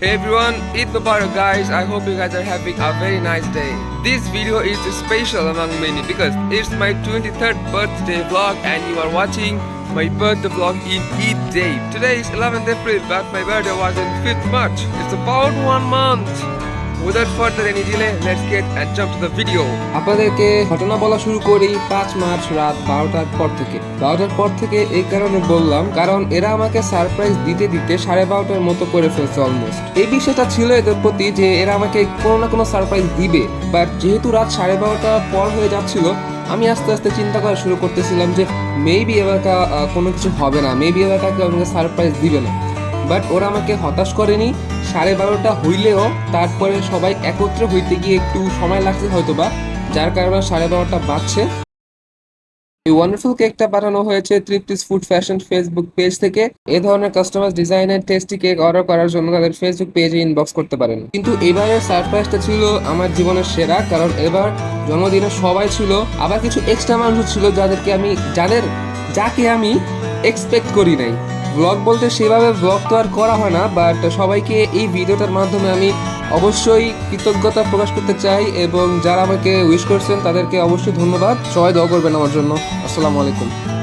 Hey everyone, Eid Mubarak guys, I hope you guys are having a very nice day. This video is special among many because it's my 23rd birthday vlog and you are watching my birthday vlog in Eid day. Today is 11th April but my birthday was in 5th March. It's about one month. Without further any delay, let's get and jump to the video. আপনাদেরকে ঘটনা বলা শুরু করি পাঁচ March রাত বারোটার পর থেকে। বারোটার পর থেকে এই কারণে বললাম কারণ এরা আমাকে সারপ্রাইজ দিতে দিতে সাড়ে বারোটার মতো করে ফেলছে অলমোস্ট এই বিষয়টা ছিল এদের প্রতি যে এরা আমাকে কোনো না কোনো সারপ্রাইজ দিবে। বাট যেহেতু রাত সাড়ে বারোটা পর হয়ে যাচ্ছিল আমি আস্তে আস্তে চিন্তা করা শুরু করতেছিলাম যে মেবি এবার কা- কোনো কিছু হবে না। মেবি এবার কেউ আমাকে সারপ্রাইজ দিবে না। বাট ওরা আমাকে হতাশ করেনি। সাড়ে বারোটা হইলেও তারপরে সবাই একত্রে হইতে গিয়ে একটু সময় লাগছে হয়তো বা যার কারণে সাড়ে বারোটা বাজছে। এই ওয়ান্ডারফুল কেকটা পাঠানো হয়েছে Tripti's food fashion Facebook page থেকে। এ ধরনের কাস্টমার ডিজাইনের টেস্টি কেক অর্ডার করার জন্য তাদের ফেসবুক পেজে ইনবক্স করতে পারেন। কিন্তু এবারের সারপ্রাইজটা ছিল আমার জীবনের সেরা, কারণ এবার জন্মদিনে সবাই ছিল। আবার কিছু এক্সট্রা মানুষ ছিল যাদেরকে আমি, যাদের, যাকে আমি এক্সপেক্ট করি নাই। ব্লগ বলতে সেভাবে ব্লগ তো আর করা হয় না বাট সবাইকে এই ভিডিওটার মাধ্যমে আমি অবশ্যই কৃতজ্ঞতা প্রকাশ করতে চাই এবং যারা আমাকে উইশ করছেন তাদেরকে অবশ্যই ধন্যবাদ। সবাই দোয়া করবেন আমার জন্য। আসসালামু আলাইকুম।